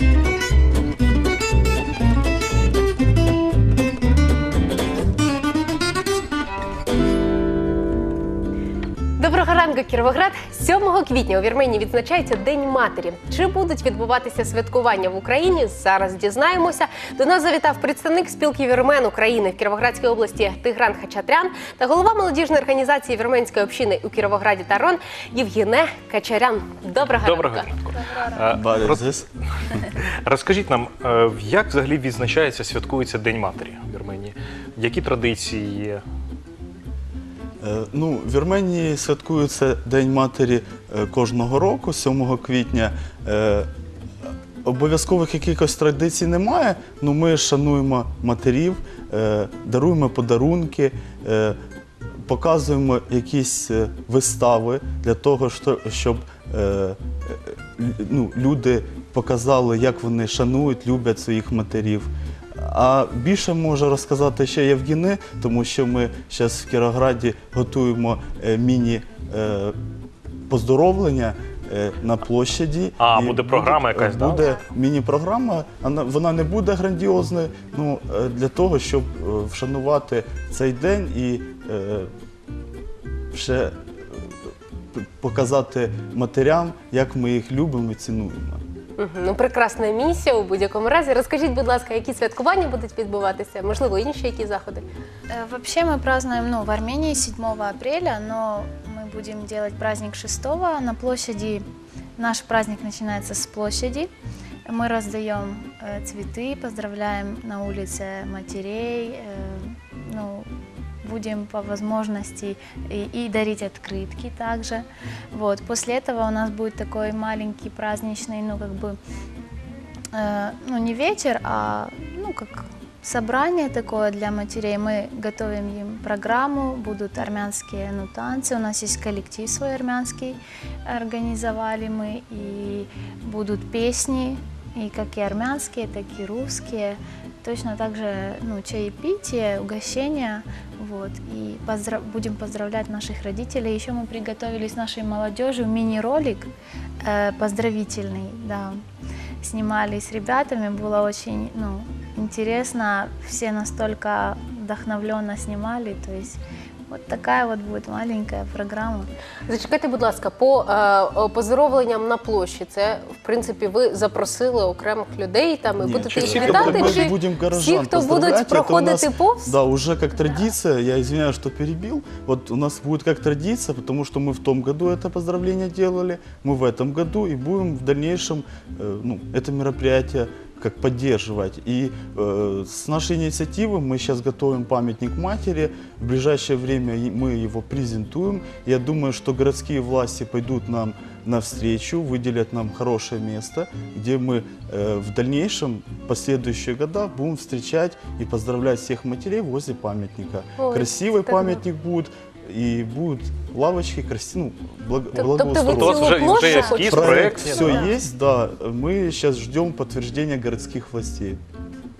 Доброго ранку, Кіровоград. 7 квітня у Вірменії відзначається День матері. Чи будуть відбуватися святкування в Україні? Зараз дізнаємося. До нас завітав представник спілки вірмен України в Кіровоградській області Тигран Хачатрян та голова молодіжної організації вірменської общини у Кіровограді Тарон Євгене Качарян. Доброго, Доброго ранку. ранку. Е, роз- Розкажіть нам, е, як взагалі відзначається, святкується День матері в Вірменії? Які традиції є? Е, Ну, в Вірменії святкується День матері е, кожного року, 7 квітня. Е, Обов'язкових якихось традицій немає, але ми шануємо матерів, даруємо подарунки, показуємо якісь вистави для того, щоб ну, люди показали, як вони шанують, люблять своїх матерів. А більше може розказати ще Євгіни, тому що ми зараз в Кірограді готуємо е, міні е, е, на площаді. А, І буде програма якась, да? Буде міні-програма, вона, не буде грандіозною, ну, для того, щоб вшанувати цей день і е, ще показати матерям, як ми їх любимо і цінуємо. Мгм. Ну, прекрасна місія у будь-якому разі. Розкажіть, будь ласка, які святкування будуть відбуватися? Можливо, інші які заходи? Э, Вообще мы празднуем ну, в Армении 7 апреля, но мы будем делать праздник 6 на площади. Наш праздник начинается с площади. Мы раздаем э, цветы, поздравляем на улице матерей, э, ну, будем по возможности и, и дарить открытки также. Вот. После этого у нас будет такой маленький праздничный, ну как бы, э, ну не вечер, а ну как собрание такое для матерей. Мы готовим им программу, будут армянские ну, танцы. У нас есть коллектив свой армянский, организовали мы, и будут песни, и как и армянские, так и русские. Точно так же ну, чаепитие, угощения. Вот, и поздрав- будем поздравлять наших родителей. Еще мы приготовили с нашей молодежью мини-ролик э, поздравительный. Да. Снимали с ребятами, было очень ну, интересно. Все настолько вдохновленно снимали. То есть вот такая вот будет маленькая программа. Зачекайте, будь ласка, по е, поздоровленням на площі. Це в принципі ви запросили окремих людей там і Ні, будете чи їх всі, хто вітати? буде- мы Чи будем горожан всі, хто поздравлять, будуть это у проходити нас- повз? Да, уже как традиция, я извиняюсь, что перебил. Вот у нас будет как традиция, потому что мы в том году это поздравление делали, мы в этом году и будем в дальнейшем э, ну, это мероприятие как поддерживать. И э, с нашей инициативы мы сейчас готовим памятник матери. В ближайшее время мы его презентуем. Я думаю, что городские власти пойдут нам навстречу, выделят нам хорошее место, где мы э, в дальнейшем, последующие года, будем встречать и поздравлять всех матерей возле памятника. Ой, Красивый памятник будет, и будут лавочки красивые, ну, благ- Тоб- тобто ви благоустроены. У вас цілу вже, площу вже є хочете? ескіз, Проект проект. все Да. есть, да. Мы сейчас ждем подтверждения городских властей.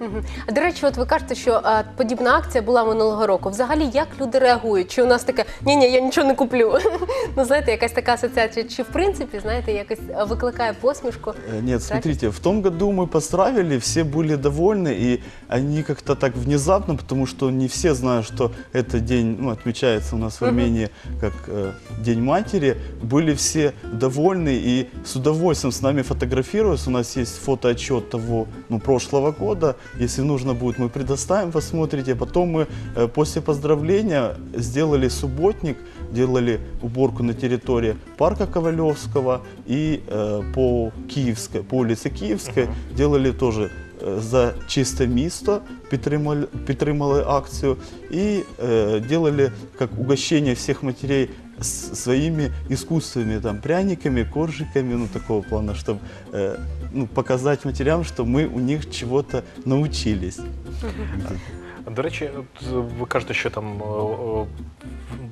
Мгм. А до речі, от ви кажете, що а, подібна акція була минулого року. Взагалі, як люди реагують? Чи у нас таке ні, ні, я нічого не куплю? ну знаєте, якась така асоціація, чи в принципі, знаєте, якось а, викликає посмішку? Э, Нет, смотрите, в том году мы поздравили, все были довольны, и они как-то так внезапно, потому что не все знают, что этот день ну, отмечается у нас в Мгм. Армении как э, День матери, были все довольны и с удовольствием с нами фотографируются. У нас есть фотоотчет того ну, прошлого года. Если нужно будет, мы предоставим, посмотрите. Потом мы э, после поздравления сделали субботник, делали уборку на территории парка Ковалевского и э, по Киевской, по улице Киевской делали тоже э, за чисте місто, підтримали, підтримали акцію і е, делали как угощение всех матерей с своими искусственными там пряниками, коржиками, ну такого плана, чтобы э, ну, показать матерям, что мы у них чего-то научились. До речі, от ви кажете, що там о, о,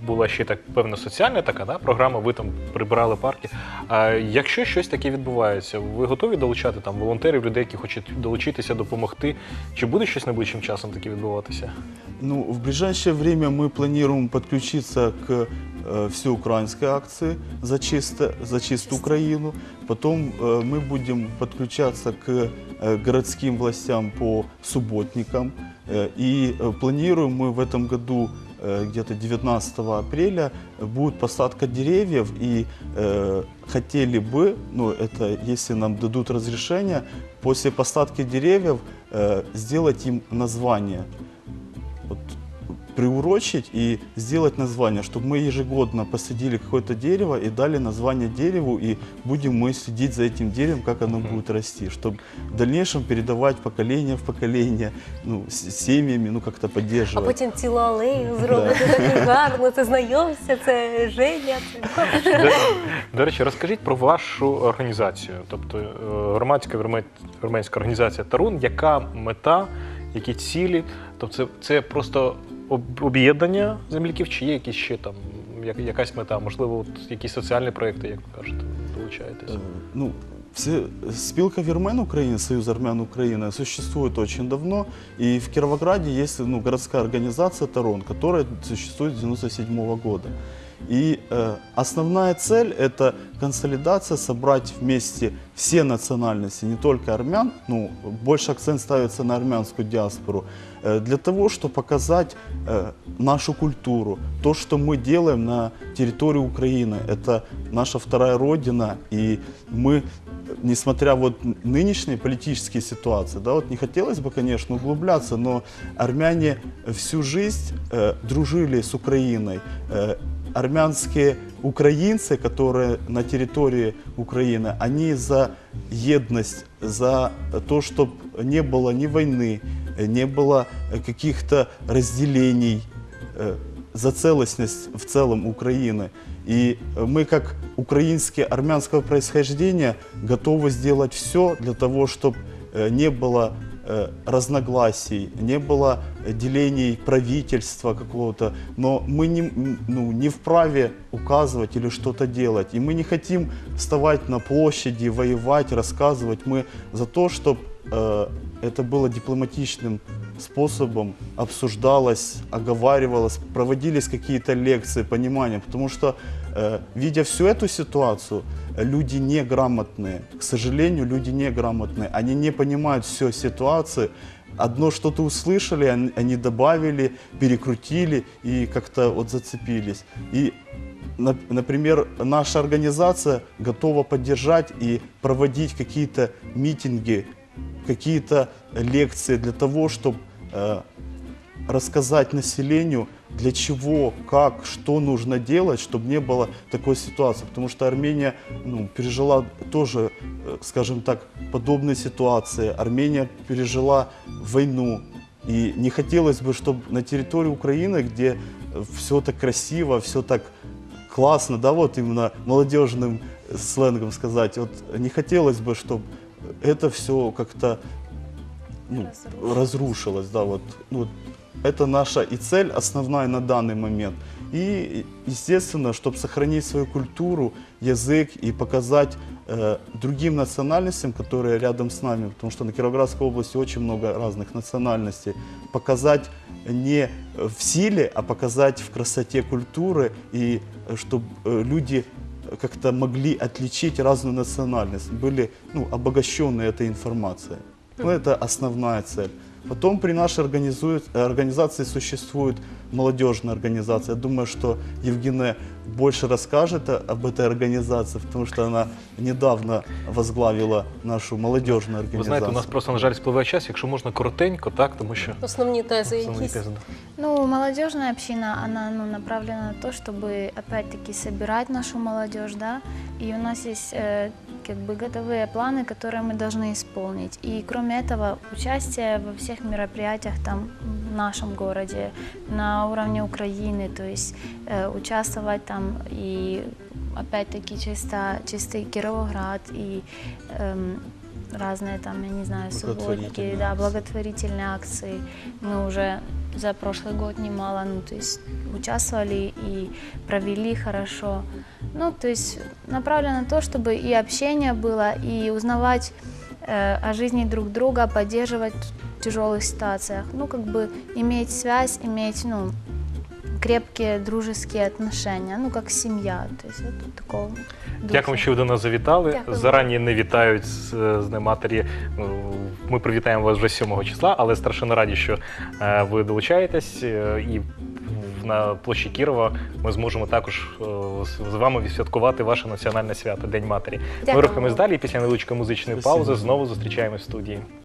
була ще так певна соціальна така да, програма, ви там прибирали парки. А якщо щось таке відбувається, ви готові долучати там волонтерів, людей, які хочуть долучитися, допомогти? Чи буде щось найближчим часом таке відбуватися? Ну, в ближайшее время мы планируем подключиться к э, всеукраинской акции за, чисто, за чистую Украину. Потом э, мы будем подключаться к э, городским властям по субботникам. Э, и э, планируем мы в этом году э, где-то 19 апреля э, будет посадка деревьев и э, хотели бы, ну это если нам дадут разрешение, после посадки деревьев э, сделать им название вот, приурочить и сделать название, чтобы мы ежегодно посадили какое-то дерево и дали название дереву, и будем мы следить за этим деревом, как оно будет расти, чтобы в дальнейшем передавать поколение в поколение, ну, с семьями, ну, как-то А поддерживать. потім цілу алею зробити таку гарну. Це знайомся, це Женя. Це... До, до речі, розкажіть про вашу організацію, тобто е, громадська вірме- вірменська організація Тарун. Яка мета, які цілі? Тобто це, це просто об- об'єднання земляків, чи є якісь ще там як- якась мета? Можливо, от якісь соціальні проекти, як ви кажете, долучаєтесь? Э, Ну, все, спилка Вермен Украины, Союз армян Украины, существует очень давно. И в Кировограде есть ну, городская организация Тарон, которая существует с 97 года. И э, основная цель – это консолидация, собрать вместе все национальности, не только армян, ну, больше акцент ставится на армянскую диаспору, э, для того, чтобы показать э, нашу культуру, то, что мы делаем на территории Украины. Это наша вторая родина, и мы, несмотря вот нынешние политические ситуации, да, вот не хотелось бы, конечно, углубляться, но армяне всю жизнь э, дружили с Украиной. Э, армянские украинцы, которые на территории Украины, они за едность, за то, чтобы не было ни войны, э, не было э, каких-то разделений, э, за целостность в целом Украины. И э, мы, как украинские армянского происхождения, готовы сделать все для того, чтобы не было э, разногласий, не было э, делений правительства какого-то, но мы не, м, ну, не вправе указывать или что-то делать. И мы не хотим вставать на площади, воевать, рассказывать. Мы за то, чтобы это было дипломатичным способом, обсуждалось, оговаривалось, проводились какие-то лекции, понимания. Потому что, э, видя всю эту ситуацию, люди неграмотные, к сожалению, люди неграмотные, они не понимают всю ситуацию, одно что-то услышали, он- они добавили, перекрутили и как-то вот зацепились. И на- Например, наша организация готова поддержать и проводить какие-то митинги, какие-то лекции для того, чтобы рассказать населению, для чего, как, что нужно делать, чтобы не было такой ситуации. Потому что Армения ну, пережила тоже, э, скажем так, подобные ситуации. Армения пережила войну. И не хотелось бы, чтобы на территории Украины, где все так красиво, все так классно, да, вот именно молодежным сленгом сказать, вот не хотелось бы, чтобы это все как-то ну, Разрушилось. да, вот, ну, это наша и цель основная на данный момент. И, естественно, чтобы сохранить свою культуру, язык и показать э, другим национальностям, которые рядом с нами, потому что на Кировоградской области очень много разных национальностей, показать не в силе, а показать в красоте культуры, и чтобы люди как-то могли отличить разную национальность, были ну, обогащены этой информацией. Ну, это основная цель. Потом при нашей организует- э, организации существует молодежная организация. Я думаю, что Евгения больше расскажет о- об этой организации, потому что она недавно возглавила нашу молодежную Ви организацию. знаєте, у нас просто, на жаль, спливає час, якщо можна коротенько, так, тому що Основні тези основні якісь. тези. да. Ну, молодежная община, она ну, направлена на то, чтобы опять-таки собирать нашу молодежь, да, и у нас есть э, как бы готовые планы, которые мы должны исполнить. И кроме этого, участие во всех мероприятиях там в нашем городе, на уровне Украины, то есть э, участвовать там и опять-таки чисто, чистый Кировоград и эм, разные там, я не знаю, субботники, да, благотворительные акции. Мы уже за прошлый год немало, ну, то есть участвовали и провели хорошо. Ну, то есть направлено на то, чтобы и общение было, и узнавать э, о жизни друг друга, поддерживать в тяжелых ситуациях. Ну, как бы иметь связь, иметь, ну, крепкие дружеские отношения, ну, как семья, то есть вот такого. духе. Дякую, що ви до нас завітали. Дякую. Зарані не вітають з, з Днем матері. Ну, Ми привітаємо вас вже 7 числа, але страшенно раді, що е, ви долучаєтесь. е, І в- на площі Кірова ми зможемо також е, з- вами відсвяткувати ваше національне свято День матері. Ми Дякую рухаємось далі. Після невеличкої музичної Спасибо. паузи знову зустрічаємось в студії.